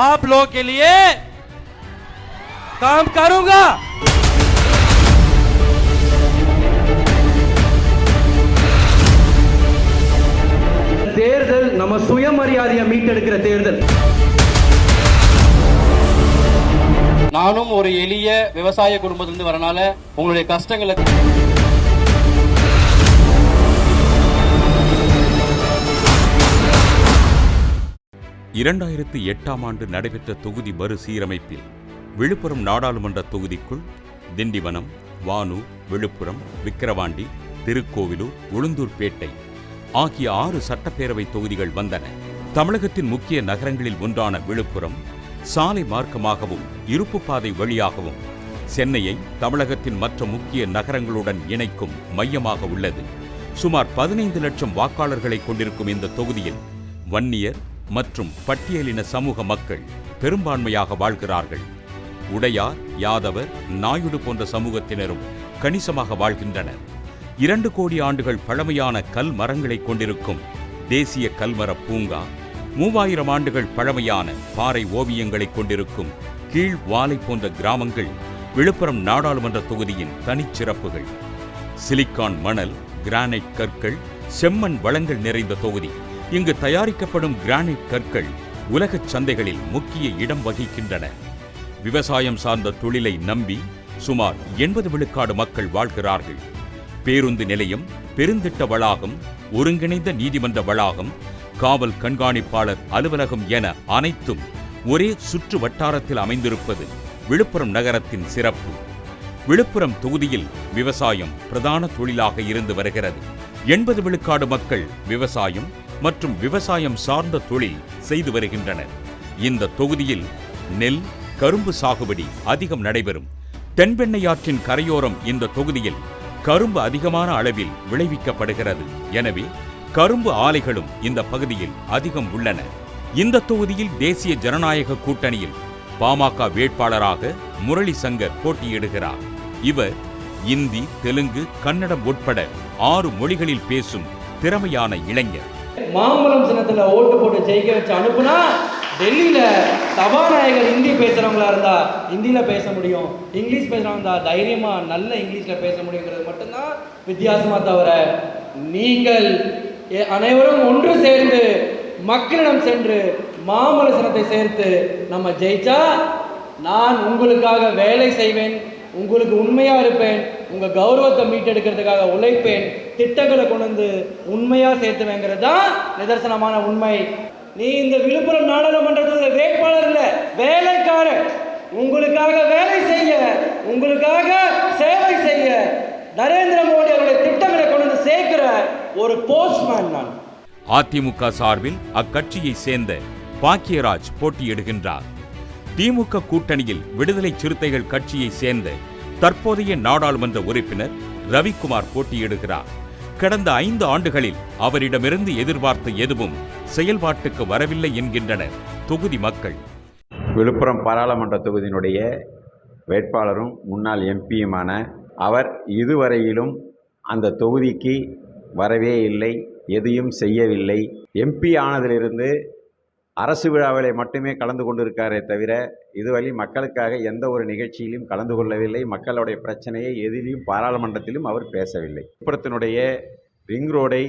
आप लोग के लिए काम करूंगा தேர்தல் நம்ம சுயமரியாதையை மீட்டெடுக்கிற தேர்தல் நானும் ஒரு எளிய விவசாய குடும்பத்திலிருந்து வரனால உங்களுடைய கஷ்டங்களை இரண்டாயிரத்து எட்டாம் ஆண்டு நடைபெற்ற தொகுதி மறுசீரமைப்பில் விழுப்புரம் நாடாளுமன்ற தொகுதிக்குள் திண்டிவனம் வானு விழுப்புரம் விக்கிரவாண்டி திருக்கோவிலூர் உளுந்தூர்பேட்டை ஆகிய ஆறு சட்டப்பேரவை தொகுதிகள் வந்தன. தமிழகத்தின் முக்கிய நகரங்களில் ஒன்றான விழுப்புரம் சாலை மார்க்கமாகவும் இருப்பு பாதை வழியாகவும் சென்னையை தமிழகத்தின் மற்ற முக்கிய நகரங்களுடன் இணைக்கும் மையமாக உள்ளது. சுமார் பதினைந்து லட்சம் வாக்காளர்களை கொண்டிருக்கும் இந்த தொகுதியில் வன்னியர் மற்றும் பட்டியலின சமூக மக்கள் பெரும்பான்மையாக வாழ்கிறார்கள். உடையார் யாதவர் நாயுடு போன்ற சமூகத்தினரும் கணிசமாக வாழ்கின்றனர். இரண்டு கோடி ஆண்டுகள் பழமையான கல் மரங்களை கொண்டிருக்கும் தேசிய கல்மர பூங்கா மூவாயிரம் ஆண்டுகள் பழமையான பாறை ஓவியங்களை கொண்டிருக்கும் கீழ் வாலை போன்ற கிராமங்கள் விழுப்புரம் நாடாளுமன்ற தொகுதியின் தனிச்சிறப்புகள். சிலிக்கான் மணல் கிரானைட் கற்கள் செம்மண் வளங்கள் நிறைந்த தொகுதி. இங்கு தயாரிக்கப்படும் கிரானைட் கற்கள் உலகச் சந்தைகளில் முக்கிய இடம் வகிக்கின்றன. விவசாயம் சார்ந்த தொழிலை நம்பி சுமார் எண்பது விழுக்காடு மக்கள் வாழ்கிறார்கள். பேருந்து நிலையம் பெருந்திட்ட வளாகம் ஒருங்கிணைந்த நீதிமன்ற வளாகம் காவல் கண்காணிப்பாளர் அலுவலகம் என அனைத்தும் ஒரே சுற்று வட்டாரத்தில் அமைந்திருப்பது விழுப்புரம் நகரத்தின் சிறப்பு. விழுப்புரம் தொகுதியில் விவசாயம் பிரதான தொழிலாக இருந்து வருகிறது. எண்பது விழுக்காடு மக்கள் விவசாயம் மற்றும் விவசாயம் சார்ந்த தொழில் செய்து வருகின்றனர். இந்த தொகுதியில் நெல் கரும்பு சாகுபடி அதிகம் நடைபெறும். தென்பெண்ணையாற்றின் கரையோரம் இந்த தொகுதியில் கரும்பு அதிகமான அளவில் விளைவிக்கப்படுகிறது. எனவே கரும்பு ஆலைகளும் இந்த பகுதியில் அதிகம் உள்ளன. இந்த தொகுதியில் தேசிய ஜனநாயக கூட்டணியில் பாமக வேட்பாளராக முரளி சங்கர் போட்டியிடுகிறார். இவர் இந்தி தெலுங்கு கன்னடம் உட்பட ஆறு மொழிகளில் பேசும் திறமையான இளைஞர். மாம்பழம் சின்னத்தில் ஓட்டு போட்டு ஜெயிக்க வச்சு அனுப்புனா டெல்லியில் சபாநாயகர் ஹிந்தி பேசுகிறவங்களா இருந்தால் ஹிந்தியில் பேச முடியும். இங்கிலீஷ் பேசுகிறவங்க இருந்தால் தைரியமாக நல்ல இங்கிலீஷில் பேச முடியுங்கிறது மட்டும்தான் வித்தியாசமாக தவிர நீங்கள் அனைவரும் ஒன்று சேர்ந்து மக்களிடம் சென்று மாம்பழ சின்னத்தை சேர்த்து நம்ம ஜெயிச்சா நான் உங்களுக்காக வேலை செய்வேன். உங்களுக்கு உண்மையாக இருப்பேன் உங்கள் கௌரவத்தை மீட்டெடுக்கிறதுக்காக உழைப்பேன் திட்டங்களை கொண்டு வந்து உண்மையாக சேர்த்துவேங்கிறது தான் நிதர்சனமான உண்மை. நீ இந்த விழுப்புரம் நாடாளுமன்றத்தில் வேட்பாளர் இல்லை வேலைக்காரன். உங்களுக்காக வேலை செய்ய உங்களுக்காக சேவை செய்ய நரேந்திர மோடி அவருடைய திட்டங்களை கொண்டு வந்து சேர்க்கிற ஒரு போஸ்ட்மேன் நான். அதிமுக சார்பில் அக்கட்சியை சேர்ந்த பாக்கியராஜ் போட்டியிடுகின்றார். திமுக கூட்டணியில் விடுதலை சிறுத்தைகள் கட்சியை சேர்ந்த தற்போதைய நாடாளுமன்ற உறுப்பினர் ரவிக்குமார் போட்டியிடுகிறார். கடந்த ஐந்து ஆண்டுகளில் அவரிடமிருந்து எதிர்பார்த்த எதுவும் செயல்பாட்டுக்கு வரவில்லை என்கின்றனர் தொகுதி மக்கள். விழுப்புரம் பாராளுமன்ற தொகுதியினுடைய வேட்பாளரும் முன்னாள் எம்பியுமான அவர் இதுவரையிலும் அந்த தொகுதிக்கு வரவே இல்லை எதையும் செய்யவில்லை. எம்பி ஆனதிலிருந்து அரசு விழாவிலே மட்டுமே கலந்து கொண்டிருக்காரே தவிர இதுவரை மக்களுக்காக எந்த ஒரு நிகழ்ச்சியிலும் கலந்து கொள்ளவில்லை. மக்களுடைய பிரச்சனையை எதிலையும் பாராளுமன்றத்திலும் அவர் பேசவில்லை. விழுப்புரத்தினுடைய ரிங் ரோடை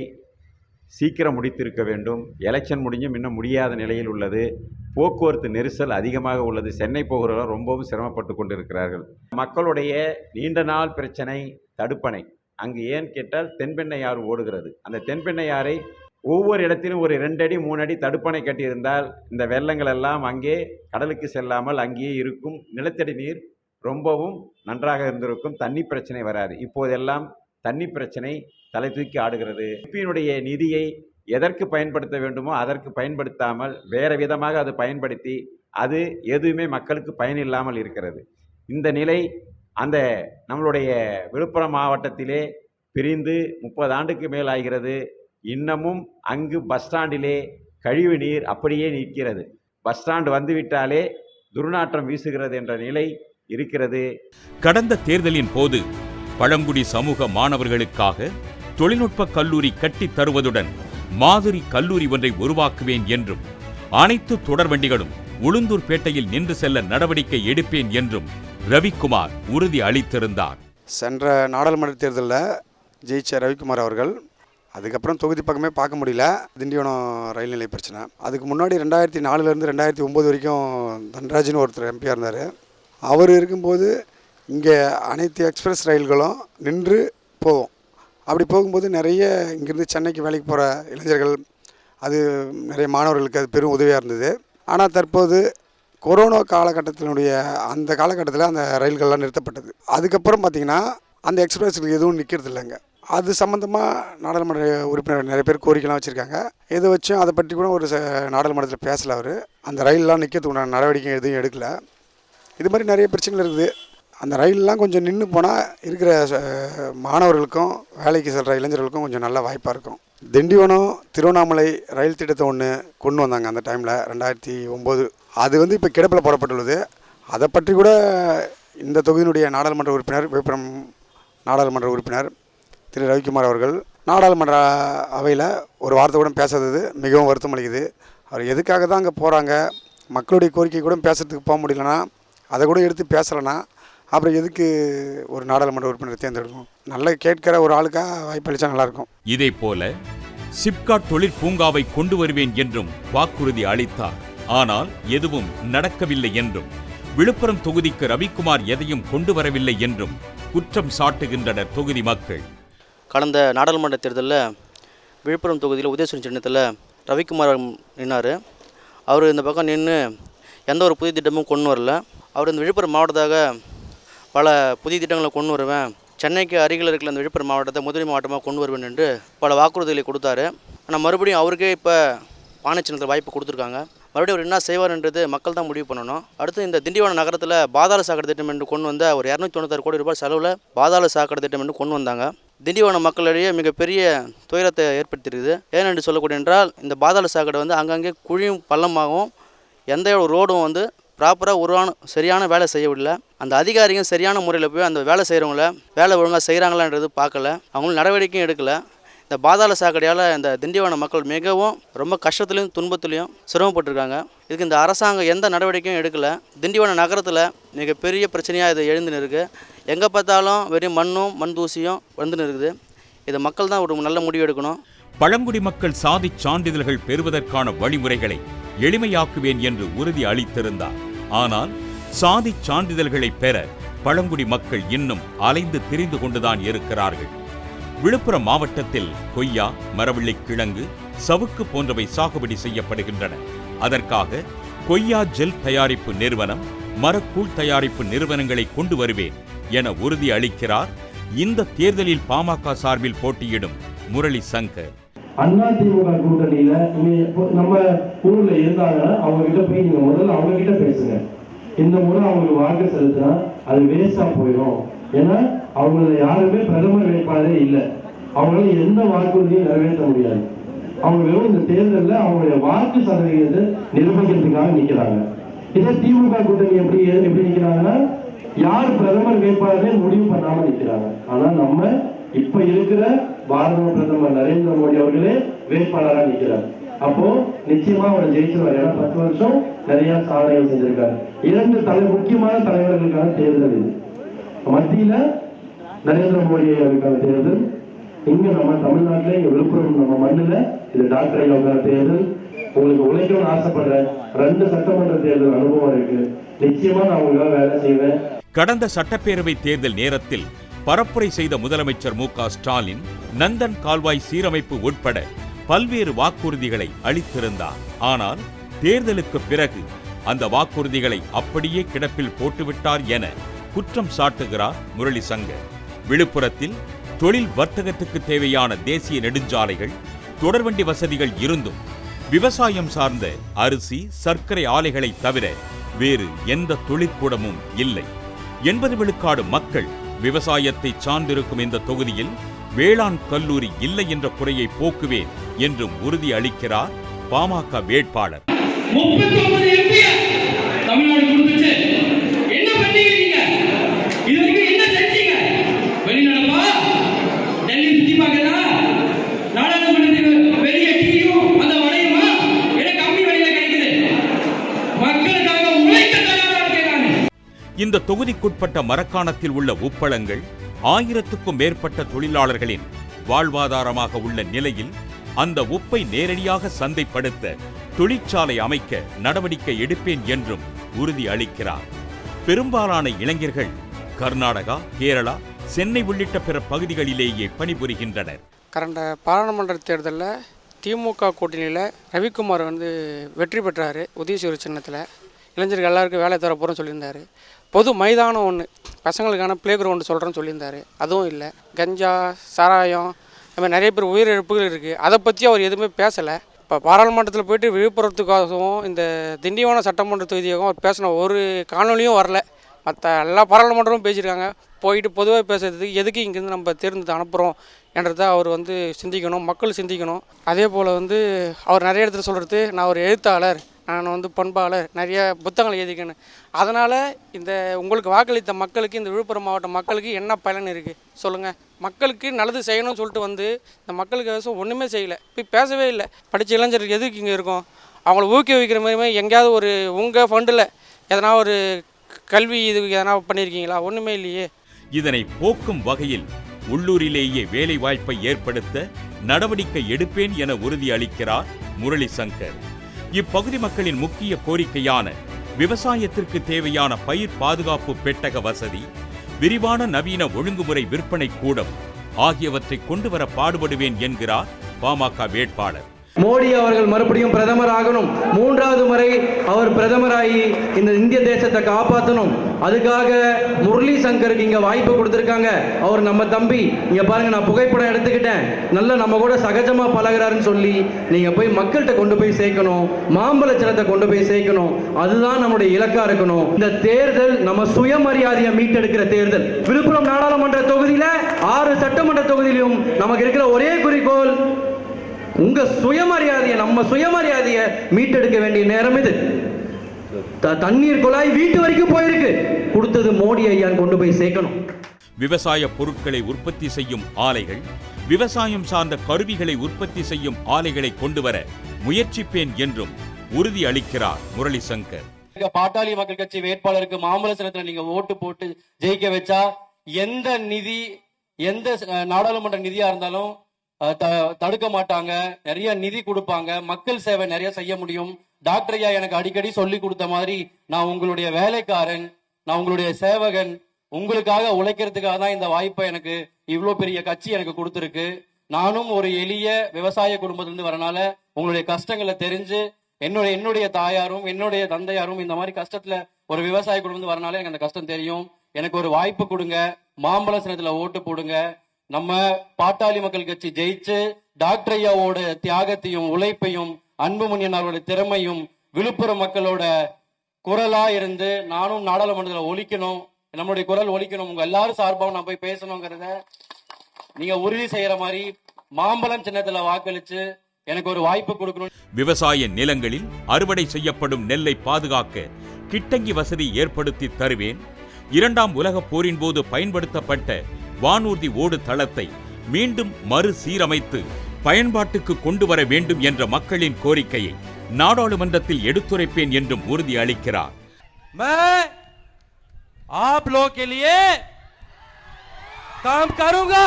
சீக்கிரம் முடித்திருக்க வேண்டும். எலெக்ஷன் முடிஞ்சும் இன்னும் முடியாத நிலையில் உள்ளது. போக்குவரத்து நெரிசல் அதிகமாக உள்ளது. சென்னை போகிறவர்கள் ரொம்பவும் சிரமப்பட்டு கொண்டிருக்கிறார்கள். மக்களுடைய நீண்ட நாள் பிரச்சனை தடுப்பணை. அங்கு ஏன் கேட்டால் தென்பெண்ணை ஆறு ஓடுகிறது. அந்த தென்பெண்ணை ஆறை ஒவ்வொரு இடத்திலும் ஒரு ரெண்டடி மூணடி தடுப்பணை கட்டியிருந்தால் இந்த வெள்ளங்கள் எல்லாம் அங்கே கடலுக்கு செல்லாமல் அங்கேயே இருக்கும். நிலத்தடி நீர் ரொம்பவும் நன்றாக இருந்திருக்கும். தண்ணி பிரச்சனை வராது. இப்போதெல்லாம் தண்ணி பிரச்சனை தலை தூக்கி ஆடுகிறது. பிபியினுடைய நிதியை எதற்கு பயன்படுத்த வேண்டுமோ அதற்கு பயன்படுத்தாமல் வேறு விதமாக அது பயன்படுத்தி அது எதுவுமே மக்களுக்கு பயனில்லாமல் இருக்கிறது. இந்த நிலை அந்த நம்மளுடைய விழுப்புரம் மாவட்டத்திலே பிரிந்து முப்பது ஆண்டுக்கு மேல் ஆகிறது. இன்னமும் அங்கு பஸ் ஸ்டாண்டிலே கழிவு நீர் அப்படியே நிற்கிறது. பஸ் ஸ்டாண்டு வந்துவிட்டாலே துர்நாற்றம் வீசுகிறது என்ற நிலை இருக்கிறது. கடந்த தேர்தலின் போது பழங்குடி சமூக மாணவர்களுக்காக தொழில்நுட்ப கல்லூரி கட்டித் தருவதுடன் மாதிரி கல்லூரி ஒன்றை உருவாக்குவேன் என்றும் அனைத்து தொடர் வண்டிகளும் உளுந்தூர்பேட்டையில் நின்று செல்ல நடவடிக்கை எடுப்பேன் என்றும் ரவிக்குமார் உறுதி அளித்திருந்தார். சென்ற நாடாளுமன்ற தேர்தலில் ஜெயிச்ச ரவிக்குமார் அவர்கள் அதுக்கப்புறம் தொகுதி பக்கமே பார்க்க முடியல. திண்டிவனம் ரயில் நிலைய பிரச்சனை. அதுக்கு முன்னாடி ரெண்டாயிரத்தி நாலுலேருந்து ரெண்டாயிரத்தி ஒம்பது வரைக்கும் தன்ராஜ்னு ஒருத்தர் எம்பியாக இருந்தார். அவர் இருக்கும்போது இங்கே அனைத்து எக்ஸ்பிரஸ் ரயில்களும் நின்று போகும். அப்படி போகும்போது நிறைய இங்கேருந்து சென்னைக்கு வேலைக்கு போகிற இளைஞர்கள் அது நிறைய மாணவர்களுக்கு அது பெரும் உதவியாக இருந்தது. ஆனால் தற்போது கொரோனா காலகட்டத்தினுடைய அந்த காலகட்டத்தில் அந்த ரயில்கள்லாம் நிறுத்தப்பட்டது. அதுக்கப்புறம் பார்த்திங்கன்னா அந்த எக்ஸ்பிரஸ் எதுவும் நிற்கிறது இல்லைங்க அது சம்மந்தமாக நாடாளுமன்ற உறுப்பினர் நிறைய பேர் கோரிக்கைலாம் வச்சுருக்காங்க. இதை வச்சும் அதை பற்றி கூட ஒரு ச- நாடாளுமன்றத்தில் பேசலை அவர். அந்த ரயிலெலாம் நிற்கிறதுக்குண்டான நடவடிக்கை எதுவும் எடுக்கலை. இது மாதிரி நிறைய பிரச்சனைகள் இருக்குது. அந்த ரயிலெலாம் கொஞ்சம் நின்று போனால் இருக்கிற மாணவர்களுக்கும் வேலைக்கு செல்கிற இளைஞர்களுக்கும் கொஞ்சம் நல்ல வாய்ப்பாக இருக்கும். திண்டிவனம் திருவண்ணாமலை ரயில் திட்டத்தை ஒன்று கொண்டு வந்தாங்க அந்த டைமில் ரெண்டாயிரத்தி ஒம்பது. அது வந்து இப்போ கிடப்பில் போடப்பட்டுள்ளது. அதை பற்றி கூட இந்த தொகுதியினுடைய நாடாளுமன்ற உறுப்பினர் விழுப்புரம் நாடாளுமன்ற உறுப்பினர் திரு ரவிக்குமார் அவர்கள் நாடாளுமன்ற அவையில் ஒரு வார்த்தை கூட பேசாதது மிகவும் வருத்தம் அளிக்குது. அவர் எதுக்காக தான் அங்கே போகிறாங்க மக்களுடைய கோரிக்கை கூட பேசுகிறதுக்கு போக முடியலன்னா அதை கூட எடுத்து பேசலைன்னா அப்புறம் எதுக்கு ஒரு நாடாளுமன்ற உறுப்பினரை தேர்ந்தெடுக்கணும்? நல்லா கேட்கிற ஒரு ஆளுக்காக வாய்ப்பளித்தா நல்லாயிருக்கும் இதேபோல சிப்காட் தொழிற்பூங்காவை கொண்டு வருவேன் என்றும் வாக்குறுதி அளித்தார். ஆனால் எதுவும் நடக்கவில்லை என்றும் விழுப்புரம் தொகுதிக்கு ரவிக்குமார் எதையும் கொண்டு வரவில்லை என்றும் குற்றம் சாட்டுகின்றனர் தொகுதி மக்கள். கடந்த நாடாளுமன்ற தேர்தலில் விழுப்புரம் தொகுதியில் உதயசூரன் சின்னத்தில் ரவிக்குமார் நின்னார். அவர் இந்த பக்கம் நின்று எந்த ஒரு புதிய திட்டமும் கொண்டு வரல. அவர் இந்த விழுப்புரம் மாவட்டத்தாக பல புதிய திட்டங்களை கொண்டு வருவேன். சென்னைக்கு அருகில் இருக்கிற அந்த விழுப்புரம் மாவட்டத்தை முதன்மை மாவட்டமாக கொண்டு வருவேன் என்று பல வாக்குறுதிகளை கொடுத்தாரு. ஆனால் மறுபடியும் அவருக்கே இப்போ பானை சின்னத்தில் வாய்ப்பு கொடுத்துருக்காங்க. மறுபடியும் அவர் என்ன செய்வார்ன்றது மக்கள் தான் முடிவு பண்ணணும். அடுத்து இந்த திண்டிவனம் நகரத்தில் பாதாள சாக்கடை திட்டம் என்று கொண்டு வந்த ஒரு இரநூத்தி தொண்ணூத்தாறு கோடி ரூபாய் செலவில் பாதாள சாக்கடை திட்டம் என்று கொண்டு வந்தாங்க. திண்டிவனம் மக்களிடையே மிகப்பெரிய துயரத்தை ஏற்படுத்தியிருக்குது. ஏனென்று சொல்லக்கூடிய என்றால் இந்த பாதாள சாக்கடை வந்து அங்கங்கே குழியும் பள்ளமாகவும் எந்த ரோடும் வந்து ப்ராப்பராக உருவான சரியான வேலை செய்யவில்லை. அந்த அதிகாரிகள் சரியான முறையில் போய் அந்த வேலை செய்கிறவங்கள வேலை ஒழுங்காக செய்கிறாங்களான்றது பார்க்கல. அவங்களும் நடவடிக்கையும் எடுக்கலை. இந்த பாதாள சாக்கடையால் இந்த திண்டிவன மக்கள் மிகவும் ரொம்ப கஷ்டத்துலையும் துன்பத்துலையும் சிரமப்பட்டிருக்காங்க. இதுக்கு இந்த அரசாங்கம் எந்த நடவடிக்கையும் எடுக்கலை. திண்டிவன நகரத்தில் மிகப்பெரிய பிரச்சனையாக இது எழுந்துன்னு இருக்குது எங்கே பார்த்தாலும் வெறும் மண்ணும் மண் தூசியும் வந்துன்னு இருக்குது. இதை மக்கள் தான் ஒரு நல்ல முடிவு எடுக்கணும். பழங்குடி மக்கள் சாதிச் சான்றிதழ்கள் பெறுவதற்கான வழிமுறைகளை எளிமையாக்குவேன் என்று உறுதி அளித்திருந்தார். ஆனால் சாதிச் சான்றிதழ்களை பெற பழங்குடி மக்கள் இன்னும் அலைந்து திரிந்து கொண்டுதான் இருக்கிறார்கள். விழுப்புரம் மாவட்டத்தில் கொய்யா மரவள்ளி கிழங்கு சவுக்கு போன்றவை சாகுபடி செய்யப்படுகின்றன. அதற்காக கொய்யா ஜெல் தயாரிப்பு நிறுவனம் மரக்கூழ் தயாரிப்பு நிறுவனங்களை கொண்டு வருவேன் என உறுதி அளிக்கிறார். இந்த தேர்தலில் பாமக சார்பில் போட்டியிடும் முரளி சங்கர். அண்ணா திமுக கூட்டணியில இனி நம்ம ஊர்ல இருந்தாங்கன்னா அவங்க கிட்ட போய் நீங்க முதல்ல அவங்க கிட்ட பேசுங்க. இந்த முறை அவங்களுக்கு வாக்கு செலுத்தினா அது வேஸ்டா போயிடும். ஏன்னா அவங்கள யாருமே பிரதமர் வேட்பாளரே இல்லை. அவங்களால எந்த வாக்குறுதியும் நிறைவேற்ற முடியாது. அவங்க வெறும் இந்த தேர்தலில் அவங்களுடைய வாக்கு சதவீதத்தை நிர்வகிக்கிறதுக்காக நிற்கிறாங்க இதே திமுக கூட்டணி எப்படி எப்படி நிற்கிறாங்கன்னா யார் பிரதமர் வேட்பாளரே முடிவு பண்ணாம நிக்கிறாங்க ஆனா நம்ம இப்ப இருக்கிற பாரத பிரதமர் நரேந்திர மோடி அவர்களே வேட்பாளராக நிக்கிறார் அப்போ நிச்சயமா அவர் ஜெயிச்சிருவார் ஏன்னா பத்து வருஷம் நிறைய சாதனைகள் செஞ்சிருக்காரு. இரண்டு தலை முக்கியமான தலைவர்களுக்கான தேர்தல் இது. மத்தியில நரேந்திர மோடி அவருக்கான தேர்தல். இங்க நம்ம தமிழ்நாட்டுல விழுப்புரம் நம்ம மண்ணுல இது டாக்டர் ஐயாவுக்கான தேர்தல். உங்களுக்கு உழைக்கணும்னு ஆசைப்படுற ரெண்டு சட்டமன்ற தேர்தல் அனுபவம் இருக்கு. நிச்சயமா நான் உங்களுக்காக வேலை செய்வேன். கடந்த சட்டப்பேரவை தேர்தல் நேரத்தில் பரப்புரை செய்த முதலமைச்சர் மு க ஸ்டாலின் நந்தன் கால்வாய் சீரமைப்பு உட்பட பல்வேறு வாக்குறுதிகளை அளித்திருந்தார். ஆனால் தேர்தலுக்கு பிறகு அந்த வாக்குறுதிகளை அப்படியே கிடப்பில் போட்டுவிட்டார் என குற்றம் சாட்டுகிறார் முரளி சங்கர் விழுப்புரத்தில் தொழில் வர்த்தகத்துக்கு தேவையான தேசிய நெடுஞ்சாலைகள் தொடர்வண்டி வசதிகள் இருந்தும் விவசாயம் சார்ந்த அரிசி சர்க்கரை ஆலைகளை தவிர வேறு எந்த தொழிற்கூடமும் இல்லை. எண்பது விழுக்காடு மக்கள் விவசாயத்தை சார்ந்திருக்கும் இந்த தொகுதியில் வேளாண் கல்லூரி இல்லை என்ற குறையை போக்குவேன் என்றும் உறுதி அளிக்கிறார் பாமக வேட்பாளர். இந்த தொகுதிக்குட்பட்ட மரக்காணத்தில் உள்ள உப்பளங்கள் ஆயிரத்துக்கும் மேற்பட்ட தொழிலாளர்களின் வாழ்வாதாரமாக உள்ள நிலையில் அந்த உப்பை நேரடியாக சந்தைப்படுத்த தொழிற்சாலை அமைக்க நடவடிக்கை எடுப்பேன் என்றும் உறுதி அளிக்கிறார். பெரும்பாலான இளைஞர்கள் கர்நாடகா கேரளா சென்னை உள்ளிட்ட பிற பகுதிகளிலேயே பணிபுரிகின்றனர். கடந்த பாராளுமன்ற தேர்தலில் திமுக கூட்டணியில் ரவிக்குமார் வந்து வெற்றி பெற்றார் உதயசூரிய சின்னத்தில். இளைஞர்கள் எல்லாருக்கும் வேலை தர போகிறோம் சொல்லியிருந்தார். பொது மைதானம் ஒன்று பசங்களுக்கான ப்ளே கிரவுண்டு சொல்கிறேன்னு சொல்லியிருந்தார். அதுவும் இல்லை. கஞ்சா சாராயம் அது மாதிரி நிறைய பேர் உயிரிழப்புகள் இருக்குது அதை பற்றி அவர் எதுவுமே பேசலை. இப்போ பாராளுமன்றத்தில் போயிட்டு விழுப்புரத்துக்காகவும் இந்த திண்டிவனம் சட்டமன்ற தொகுதியாகவும் அவர் பேசின ஒரு காணொலியும் வரல. மற்ற எல்லா பாராளுமன்றமும் பேசியிருக்காங்க. போயிட்டு பொதுவாக பேசுறதுக்கு எதுக்கு இங்கேருந்து நம்ம தேர்ந்து அனுப்புகிறோம் என்றதை அவர் வந்து சிந்திக்கணும் மக்கள் சிந்திக்கணும். அதே போல் வந்து அவர் நிறைய இடத்துல சொல்கிறது நான் ஒரு எழுத்தாளர். நான் வந்து பண்பாளர் நிறைய புத்தகங்கள் எழுதிக்கணும் அதனால் இந்த உங்களுக்கு வாக்களித்த மக்களுக்கு இந்த விழுப்புரம் மாவட்ட மக்களுக்கு என்ன பலன் இருக்குது சொல்லுங்கள் மக்களுக்கு நல்லது செய்யணும்னு சொல்லிட்டு வந்து இந்த மக்களுக்கு விவசாயம் ஒன்றுமே செய்யலை. இப்போ பேசவே இல்லை. படித்த இளைஞர்கள் எதுக்கு இங்கே இருக்கும்? அவங்கள ஊக்குவிக்கிற மாதிரி எங்கேயாவது ஒரு உங்கள் ஃபண்டில் எதனா ஒரு கல்வி இதுக்கு எதனா பண்ணியிருக்கீங்களா? ஒன்றுமே இல்லையே. இதனை போக்கும் வகையில் உள்ளூரிலேயே வேலை வாய்ப்பை ஏற்படுத்த நடவடிக்கை எடுப்பேன் என உறுதி அளிக்கிறார் முரளி சங்கர் இப்பகுதி மக்களின் முக்கிய கோரிக்கையான விவசாயத்திற்கு தேவையான பயிர் பாதுகாப்பு பெட்டக வசதி விரிவான நவீன ஒழுங்குமுறை விற்பனை கூடம் ஆகியவற்றை கொண்டுவர பாடுபடுவேன் என்கிறார் பாமக வேட்பாளர். மோடி அவர்கள் மறுபடியும் பிரதமர் ஆகணும். மூன்றாவது முறை அவர் பிரதமராகி இந்த இந்திய தேசத்தை காப்பாற்றணும் அதுக்காக முரளி சங்கருக்கு இங்க வாய்ப்பு கொடுத்துருக்காங்க. அவர் நம்ம தம்பி. இங்க பாருங்க நான் புகைப்படம் எடுத்துக்கிட்டேன். நல்லா நம்ம கூட சகஜமா பழகுறாருன்னு சொல்லி நீங்க போய் மக்கள்கிட்ட கொண்டு போய் சேர்க்கணும். மாம்பழ சின்னத்தை கொண்டு போய் சேர்க்கணும். அதுதான் நம்முடைய இலக்கா இருக்கணும். இந்த தேர்தல் நம்ம சுயமரியாதையை மீட்டெடுக்கிற தேர்தல். விழுப்புரம் நாடாளுமன்ற தொகுதியில ஆறு சட்டமன்ற தொகுதியிலும் நமக்கு இருக்கிற ஒரே குறிக்கோள் உங்க சுயமரியாதையை நம்ம சுயமரியாதையை மீட்டெடுக்க வேண்டிய நேரம் இது. த- தண்ணீர் குழாய் வீட்டு வரைக்கும் போயிருக்கு. கொடுத்தது மோடி ஐயான் கொண்டு போய் சேர்க்கணும். விவசாய பொருட்களை உற்பத்தி செய்யும் ஆலைகள் விவசாயம் சார்ந்த கருவிகளை உற்பத்தி செய்யும் ஆலைகளை கொண்டுவர முயற்சிப்பேன் என்றும் உறுதி அளிக்கிறார் முரளி சங்கர் பாட்டாளி மக்கள் கட்சி வேட்பாளருக்கு மாம்பழ சின்னத்துல நீங்க ஓட்டு போட்டு ஜெயிக்க வச்சா எந்த நிதி எந்த நாடாளுமன்ற நிதியா இருந்தாலும் தடுக்க மாட்டாங்க. நிறைய நிதி கொடுப்பாங்க. மக்கள் சேவை நிறைய செய்ய முடியும். டாக்டர் ஐயா எனக்கு அடிக்கடி சொல்லி கொடுத்த மாதிரி நான் உங்களுடைய வேலைக்காரன் நான் உங்களுடைய சேவகன் உங்களுக்காக உழைக்கிறதுக்காக தான் இந்த வாய்ப்பை எனக்கு இவ்வளோ பெரிய கட்சி எனக்கு கொடுத்துருக்கு. நானும் ஒரு எளிய விவசாய குடும்பத்திலிருந்து வரனால உங்களுடைய கஷ்டங்களை தெரிஞ்சு என்னுடைய என்னுடைய தாயாரும் என்னுடைய தந்தையாரும் இந்த மாதிரி கஷ்டத்துல ஒரு விவசாய குடும்பம் வரனால எனக்கு அந்த கஷ்டம் தெரியும். எனக்கு ஒரு வாய்ப்பு கொடுங்க. மாம்பழ சின்னத்துல ஓட்டு போடுங்க. நம்ம பாட்டாளி மக்கள் கட்சி ஜெயிச்சு டாக்டர் ஐயாவோட தியாகத்தையும் உழைப்பையும் அன்புமணியன் அவருடைய திறமையும் விழுப்புரம் மக்களோட குரலா இருந்து நானும் நாடாளுமன்றத்தில் ஒழிக்கணும் நம்மளுடைய குரல் ஒழிக்கணும் உங்க எல்லாரும் சார்பாகவும் நான் போய் பேசணுங்கிறத நீங்க உறுதி செய்யற மாதிரி மாம்பழம் சின்னத்துல வாக்களிச்சு எனக்கு ஒரு வாய்ப்பு கொடுக்கணும். விவசாய நிலங்களில் அறுவடை செய்யப்படும் நெல்லை பாதுகாக்க கிட்டங்கி வசதி ஏற்படுத்தி தருவேன். இரண்டாம் உலகப் போரின் போது பயன்படுத்தப்பட்ட வானூர்தி ஓடு தளத்தை மீண்டும் மறுசீரமைத்து பயன்பாட்டுக்கு கொண்டு வர வேண்டும் என்ற மக்களின் கோரிக்கையை நாடாளுமன்றத்தில் எடுத்துரைப்பேன் என்றும் உறுதி அளிக்கிறார் मैं आप लोग के लिए काम करूंगा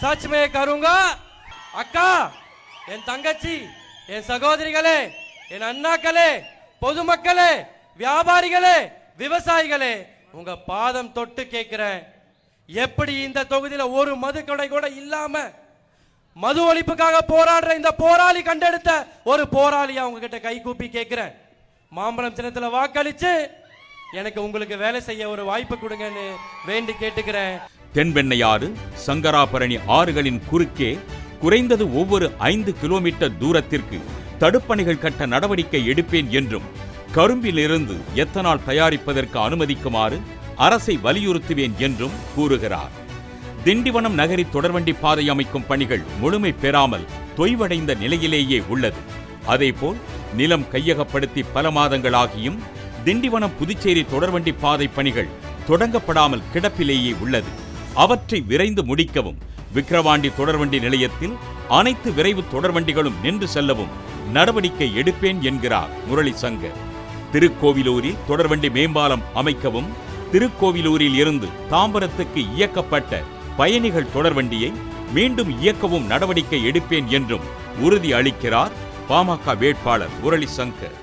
सच में करूंगा அக்கா என் தங்கச்சி என் சகோதரிகளே என் அண்ணாக்களே பொதுமக்களே வியாபாரிகளே விவசாயிகளே உங்க பாதம் தொட்டு கேட்கிறேன் எப்படி இந்த தொகுதியில் ஒரு மது கடை கூட இல்லாம மது ஒழிப்புக்காக போராடுற இந்த போராளி கண்டெடுத்த ஒரு போராளியா உங்ககிட்ட கை கூப்பி கேட்கிறேன். மாம்பழம் சின்னத்தில் வாக்களிச்சு எனக்கு உங்களுக்கு வேலை செய்ய ஒரு வாய்ப்பு கொடுங்கன்னு வேண்டி கேட்டுக்கிறேன். தென்பெண்ணையாறு சங்கராபரணி ஆறுகளின் குறுக்கே குறைந்தது ஒவ்வொரு ஐந்து கிலோமீட்டர் தூரத்திற்கு தடுப்பணைகள் கட்ட நடவடிக்கை எடுப்பேன் என்றும் கரும்பிலிருந்து எத்தனால் தயாரிப்பதற்கு அனுமதிக்குமாறு அரசை வலியுறுத்துவேன் என்றும் கூறுகிறார். திண்டிவனம் நகரி தொடர்வண்டி பாதை அமைக்கும் பணிகள் முழுமை பெறாமல் தொய்வடைந்த நிலையிலேயே உள்ளது. அதேபோல் நிலம் கையகப்படுத்தி பல மாதங்களாகியும் திண்டிவனம் புதுச்சேரி தொடர்வண்டி பாதை பணிகள் தொடங்கப்படாமல் கிடப்பிலேயே உள்ளது. அவற்றை விரைந்து முடிக்கவும் விக்கிரவாண்டி தொடர்வண்டி நிலையத்தில் அனைத்து விரைவு தொடர்வண்டிகளும் நின்று செல்லவும் நடவடிக்கை எடுப்பேன் என்கிறார் முரளி சங்கர் திருக்கோவிலூரில் தொடர்வண்டி மேம்பாலம் அமைக்கவும் திருக்கோவிலூரில் இருந்து தாம்பரத்துக்கு இயக்கப்பட்ட பயணிகள் தொடர்வண்டியை மீண்டும் இயக்கவும் நடவடிக்கை எடுப்பேன் என்றும் உறுதி அளிக்கிறார் பாமக வேட்பாளர் முரளி சங்கர்